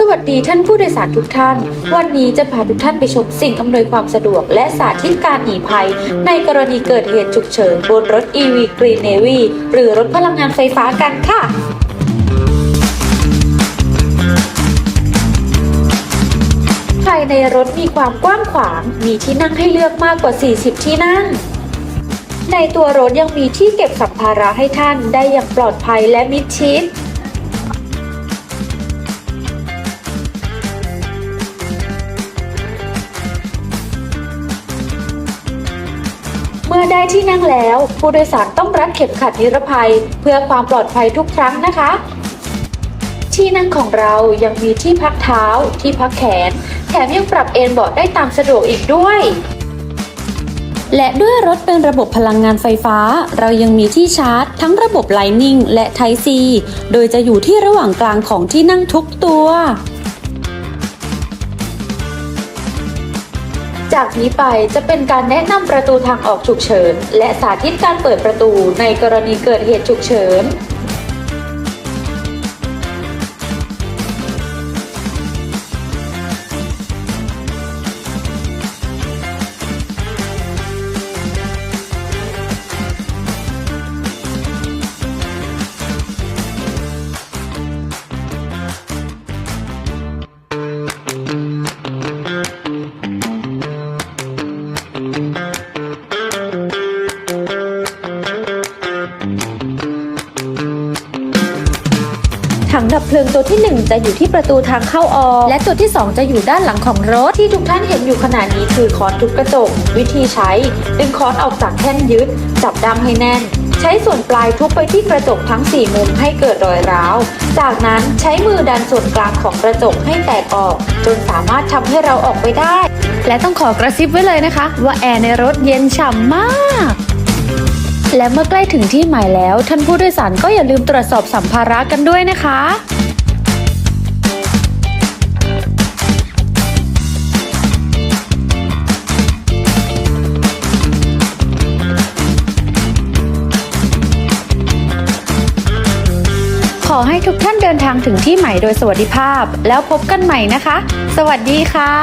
สวัสดีท่านผู้โดยสารทุกท่าน วันนี้จะพาทุกท่านไปชมสิ่งอำนวยความสะดวก และสาธิตการหนีภัย ในกรณีเกิดเหตุฉุกเฉินบนรถ EV Green Navy หรือรถพลังงานไฟฟ้ากันค่ะภายในรถมีความกว้างขวาง มีที่นั่งให้เลือกมากกว่า 40 ที่นั่ง ในตัวรถยังมีที่เก็บสัมภาระให้ท่านได้อย่างปลอดภัยและมิดชิด เมื่อได้ที่นั่งแล้ว ผู้โดยสารต้องรัดเข็มขัดนิรภัย เพื่อความปลอดภัยทุกครั้งนะคะ ที่นั่งของเรายังมีที่พักเท้า ที่พักแขน แถมยังปรับเอนเบาะได้ตามสะดวกอีกด้วย และด้วยรถเป็นระบบพลังงานไฟฟ้า เรายังมีที่ชาร์จ ทั้งระบบ Lightning และ Type C โดยจะอยู่ที่ระหว่างกลางของที่นั่งทุกตัว จากนี้ไปจะเป็นการแนะนำประตูทางออกฉุกเฉิน และสาธิตการเปิดประตูในกรณีเกิดเหตุฉุกเฉิน ถังดับเพลิงตัวที่ 1 จะอยู่ที่ประตูทางเข้าออกและตัวที่ 2 จะอยู่ด้านหลังของรถที่ทุกท่านเห็นอยู่ขณะนี้คือคอนทุบกระจก วิธีใช้ ดึงคอนออกจากแท่นยึด จับด้ามให้แน่น ใช้ส่วนปลายทุบไปที่กระจกทั้ง 4 มุมให้เกิดรอยร้าว จากนั้นใช้มือดันส่วนกลางของกระจกให้แตกออก จนสามารถทำให้เราออกไปได้ และต้องขอกระซิบไว้เลยนะคะ ว่าแอร์ในรถเย็นฉ่ำมาก และเมื่อใกล้ถึงที่หมายแล้ว ท่านผู้โดยสารก็อย่าลืมตรวจสอบสัมภาระกันด้วยนะคะขอให้ทุกท่านเดินทางถึงที่หมายโดยสวัสดิภาพ แล้วพบกันใหม่นะคะ สวัสดีค่ะ